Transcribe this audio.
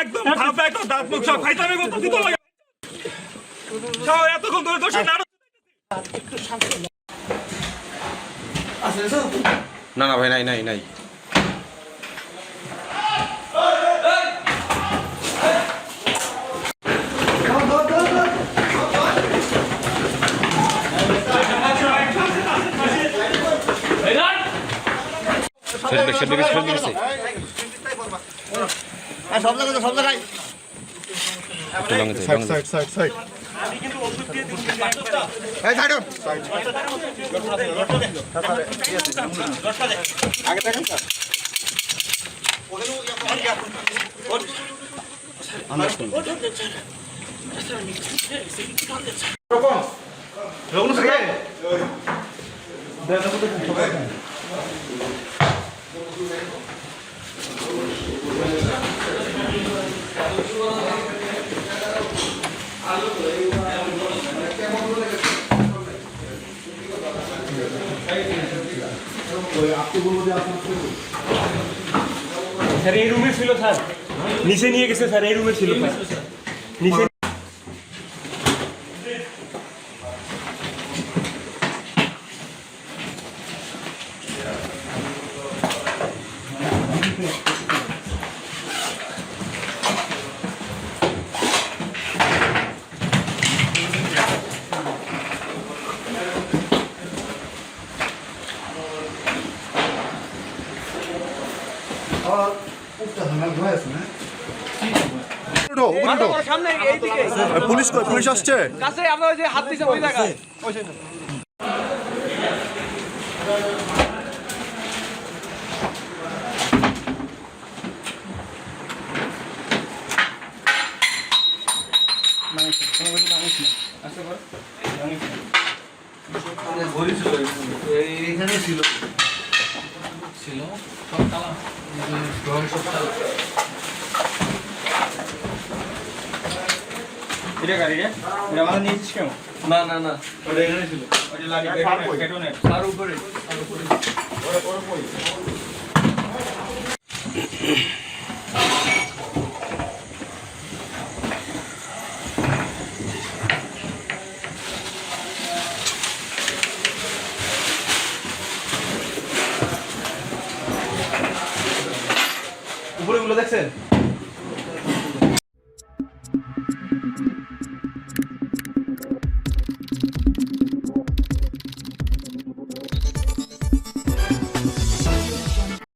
একদম ভাব একদম দাঁত মুখ সব দিতে লাগে। সব এতক্ষণ ধরে দোষী না না ভাই নাই নাই নাই। সেটা সেটা গেছে সেটা গেছে সব জায়গায় সব জায়গায়। একটু লঙ্গে যাই, লঙ্গে যাই। স্যার এই রুমে ছিল স্যার। নিচে নিয়ে গেছে স্যার এই রুমে ছিল স্যার। নিচে পুলিশ পুলিশ আসছে? কাছে আমরা ওই যে হাত দিছে ওই জায়গায়। এটা গাড়ি রে? এটা আমাদের নিয়েছিস কেন? না না না ওটা এখানে ছিল। ওটা লাগে তার উপরে উপরে। গুলো দেখছেন?